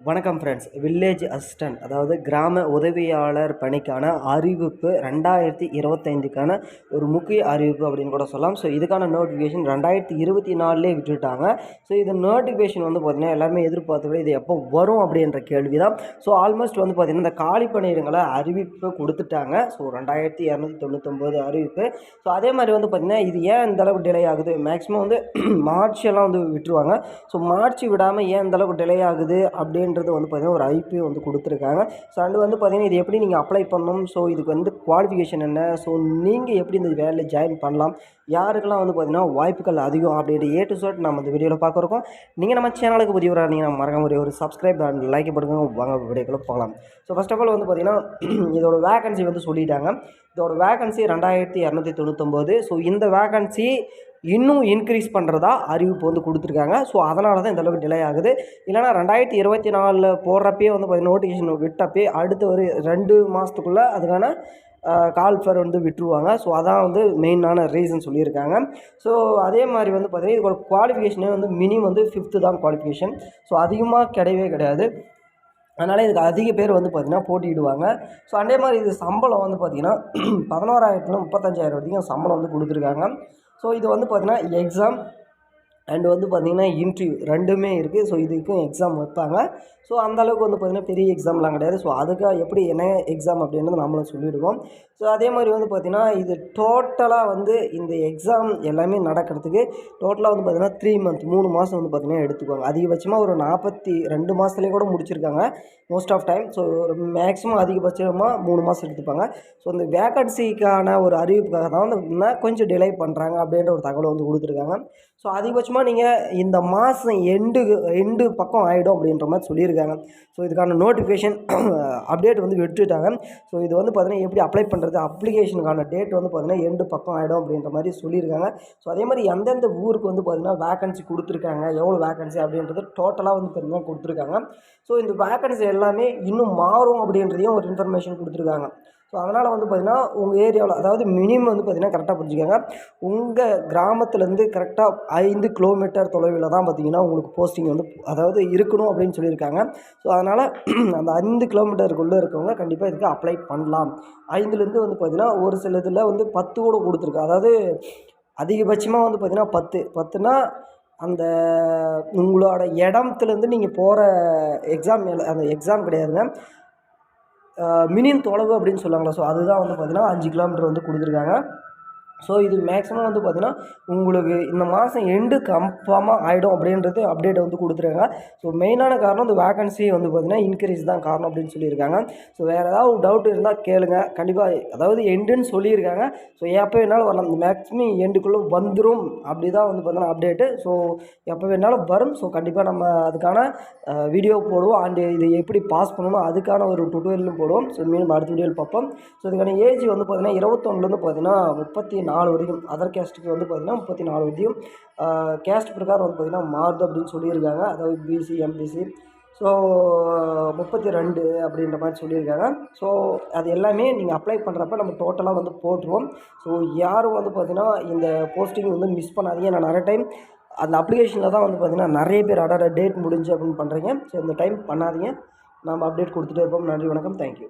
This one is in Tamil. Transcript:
வணக்கம் ஃப்ரெண்ட்ஸ் வில்லேஜ் அசிஸ்டன்ட் அதாவது கிராம உதவியாளர் பணிக்கான அறிவிப்பு ரெண்டாயிரத்தி இருபத்தைந்துக்கான ஒரு முக்கிய அறிவிப்பு அப்படின்னு கூட சொல்லலாம். ஸோ இதுக்கான நோட்டிஃபிகேஷன் ரெண்டாயிரத்தி இருபத்தி நாலுலேயே விட்டுட்டாங்க. ஸோ இது நோட்டிஃபிகேஷன் வந்து பார்த்திங்கன்னா எல்லாருமே எதிர்பார்த்தபடி இது எப்போ வரும் அப்படின்ற கேள்வி தான் ஸோ ஆல்மோஸ்ட் வந்து பார்த்திங்கன்னா இந்த காலி பணியிடங்களை அறிவிப்பு கொடுத்துட்டாங்க. ஸோ ரெண்டாயிரத்தி இரநூத்தி தொண்ணூத்தொம்பது அறிவிப்பு. ஸோ அதே மாதிரி வந்து பார்த்திங்கன்னா இது ஏன் இந்தளவுக்கு டிலே ஆகுது? மேக்ஸிமம் வந்து மார்ச் எல்லாம் வந்து விட்டுருவாங்க. ஸோ மார்ச் விடாமல் ஏன் இந்தளவுக்கு டிலே ஆகுது? அப்படின்னு அப்படின்றது வந்து பார்த்திங்கன்னா ஒரு ஐபி வந்து கொடுத்துருக்காங்க. ஸோ அண்டு வந்து பார்த்திங்கன்னா இது எப்படி நீங்கள் அப்ளை பண்ணணும்? ஸோ இதுக்கு வந்து குவாலிஃபிகேஷன் என்ன? ஸோ நீங்கள் எப்படி இந்த வேலையில் ஜாயின் பண்ணலாம்? யாருக்கெல்லாம் வந்து பார்த்திங்கன்னா வாய்ப்புகள் அதிகம்? அப்படின்ட்டு ஏ டு ஷர்ட் நம்ம இந்த வீடியோவில் பார்க்குறோம் நீங்கள் நம்ம சேனலுக்கு புதியவராக நீங்கள் மறக்க மறக்காம ஒரு சப்ஸ்கிரைப் அண்ட் லைக் பண்ணுங்க வாங்க வீடியோக்குள்ளே போகலாம். ஸோ ஃபஸ்ட் ஆஃப் ஆல் வந்து பார்த்திங்கன்னா இதோட வேகன்சி வந்து சொல்லிட்டாங்க. இதோட வேகன்சி ரெண்டாயிரத்தி இரநூத்தி தொண்ணூத்தொம்போது. ஸோ இந்த வேகன்சி இன்னும் இன்க்ரீஸ் பண்ணுறதா அறிவிப்பு வந்து கொடுத்துருக்காங்க. ஸோ அதனால தான் இந்தளவுக்கு டிலே ஆகுது. இல்லைனா ரெண்டாயிரத்தி இருபத்தி நாலில் போடுறப்பே வந்து பார்த்திங்கன்னா நோட்டிஃபிகேஷன் விட்டப்பே அடுத்த ஒரு ரெண்டு மாதத்துக்குள்ளே அதுக்கான கால் ஃபேர் வந்து விட்டுருவாங்க. ஸோ அதான் வந்து மெயினான ரீசன் சொல்லியிருக்காங்க. ஸோ அதே மாதிரி வந்து பார்த்திங்கன்னா இதோட குவாலிஃபிகேஷனே வந்து மினிமம் வந்து ஃபிஃப்த்து தான் குவாலிஃபிகேஷன் ஸோ அதிகமாக கிடையவே கிடையாது. அதனால் இதுக்கு அதிக பேர் வந்து பார்த்திங்கன்னா போட்டியிடுவாங்க. ஸோ அதே மாதிரி இது சம்பளம் வந்து பார்த்திங்கன்னா பதினோராயிரத்துல முப்பத்தஞ்சாயிரம் வரைக்கும் சம்பளம் வந்து கொடுத்துருக்காங்க. ஸோ இது வந்து பார்த்திங்கன்னா எக்ஸாம் அண்ட் வந்து பார்த்திங்கன்னா இன்டர்வியூ ரெண்டுமே இருக்குது ஸோ இதுக்கும் எக்ஸாம் வைப்பாங்க. ஸோ அந்தளவுக்கு வந்து பார்த்திங்கன்னா பெரிய எக்ஸாம்லாம் கிடையாது. ஸோ அதுக்காக எப்படி என்ன எக்ஸாம் அப்படின்றது நம்மளும் சொல்லிவிடுவோம் ஸோ அதே மாதிரி வந்து பார்த்திங்கன்னா இது டோட்டலாக வந்து இந்த எக்ஸாம் எல்லாமே நடக்கிறதுக்கு டோட்டலாக வந்து பார்த்திங்கன்னா த்ரீ மந்த் மூணு மாதம் வந்து பார்த்திங்கன்னா எடுத்துக்குவாங்க. அதிகபட்சமாக ஒரு நாற்பத்தி ரெண்டு மாதத்துலேயே கூட முடிச்சிருக்காங்க most of time so maximum அதிகபட்சமாக மூணு மாதம் எடுத்துப்பாங்க. ஸோ இந்த வேக்கன்சிக்கான ஒரு அறிவிப்புக்காக தான் வந்து கொஞ்சம் டிலே பண்ணுறாங்க அப்படின்ற ஒரு தகவலை வந்து கொடுத்துருக்காங்க. ஸோ அதிகபட்சமாக நீங்கள் இந்த மாதம் எண்டு எண்டு பக்கம் ஆகிடும் அப்படின்ற மாதிரி சொல்லியிருக்காங்க. ஸோ இதுக்கான நோட்டிஃபிகேஷன் அப்டேட் வந்து விட்டுட்டாங்க. ஸோ இது வந்து பார்த்திங்கன்னா எப்படி அப்ளை பண்ணுறது அப்ளிகேஷனுக்கான டேட் வந்து பார்த்திங்கன்னா எண்டு பக்கம் ஆகிடும் அப்படின்ற மாதிரி சொல்லியிருக்காங்க. ஸோ அதே மாதிரி எந்தெந்த ஊருக்கு வந்து பார்த்திங்கன்னா வேக்கன்சி கொடுத்துருக்காங்க எவ்வளோ வேக்கன்சி அப்படின்றது டோட்டலாக வந்து பார்த்திங்கன்னா கொடுத்துருக்காங்க. ஸோ இந்த வேக்கன்சி எல்லாமே இன்னும் மாறும் அப்படின்றதையும் ஒரு இன்ஃபர்மேஷன் கொடுத்துருக்காங்க. ஸோ அதனால் வந்து பார்த்திங்கன்னா உங்கள் ஏரியாவில் அதாவது மினிமம் வந்து பார்த்திங்கன்னா கரெக்டாக புரிஞ்சுக்கோங்க. உங்கள் கிராமத்துலேருந்து கரெக்டாக ஐந்து கிலோமீட்டர் தொலைவில் தான் பார்த்திங்கன்னா உங்களுக்கு போஸ்டிங் வந்து அதாவது இருக்கணும் அப்படின்னு சொல்லியிருக்காங்க. ஸோ அதனால் அந்த ஐந்து கிலோமீட்டருக்குள்ளே இருக்கவங்க கண்டிப்பாக இதுக்கு அப்ளை பண்ணலாம். ஐந்துலேருந்து வந்து பார்த்திங்கன்னா ஒரு சில இதில் வந்து பத்து கூட கொடுத்துருக்கு அதாவது அதிகபட்சமாக வந்து பார்த்திங்கன்னா பத்து. பத்துனா அந்த உங்களோட இடத்துலேருந்து நீங்கள் போகிற எக்ஸாம் அந்த எக்ஸாம் கிடையாதுங்க. மினின் தொலைவு அப்படின்னு சொல்லுவாங்களா ஸோ அதுதான் வந்து பார்த்திங்கன்னா அஞ்சு கிலோமீட்டர் வந்து கொடுத்துருக்காங்க. ஸோ இது மேக்ஸிமம் வந்து பார்த்திங்கன்னா உங்களுக்கு இந்த மாதம் எண்டு கன்ஃபார்மாக ஆகிடும் அப்படின்றது அப்டேட் வந்து கொடுத்துருக்காங்க. ஸோ மெயினான காரணம் இந்த வேகன்சி வந்து பார்த்திங்கன்னா இன்க்ரீஸ் தான் காரணம் அப்படின்னு சொல்லியிருக்காங்க. ஸோ வேறு ஏதாவது டவுட் இருந்தால் கேளுங்க. கண்டிப்பாக அதாவது எண்டுன்னு சொல்லியிருக்காங்க. ஸோ எப்போ வேணாலும் வரலாம். இந்த மேக்ஸிமம் எண்டுக்குள்ளே வந்துடும் அப்படி தான் வந்து பார்த்திங்கன்னா அப்டேட்டு ஸோ எப்போ வேணாலும் வரும். ஸோ கண்டிப்பாக நம்ம அதுக்கான வீடியோ போடுவோம். அண்டு இது எப்படி பாஸ் பண்ணணும் அதுக்கான ஒரு டுட்டோரியலும் போடுவோம். ஸோ மீண்டும் அடுத்த வீடியோவில் பார்ப்போம். ஸோ இதுக்கான ஏஜ் வந்து பார்த்திங்கன்னா இருபத்தொன்னுலேருந்து பார்த்திங்கன்னா முப்பத்தி நாலு வரைக்கும் அதர் கேஸ்ட்டுக்கு வந்து பார்த்திங்கன்னா முப்பத்தி நாலு வரைக்கும் கேஸ்ட் பிரகாரம் வந்து பார்த்திங்கன்னா மாறுது அப்படின்னு சொல்லியிருக்காங்க. அதாவது பிசி எம்பிசி ஸோ முப்பத்தி ரெண்டு அப்படின்ற மாதிரி சொல்லியிருக்காங்க. ஸோ அது எல்லாமே நீங்கள் அப்ளை பண்ணுறப்ப நம்ம டோட்டலாக வந்து போட்டுருவோம். ஸோ யாரும் வந்து பார்த்திங்கன்னா இந்த போஸ்டிங் வந்து மிஸ் பண்ணாதீங்க. நான் நிறைய டைம் அந்த அப்ளிகேஷனில் தான் வந்து பார்த்திங்கன்னா நிறைய பேர் அடாட டேட் முடிஞ்சு அப்படின்னு பண்ணுறீங்க ஸோ இந்த டைம் பண்ணாதீங்க. நம்ம அப்டேட் கொடுத்துட்டே இருப்போம். நன்றி வணக்கம். தேங்க்யூ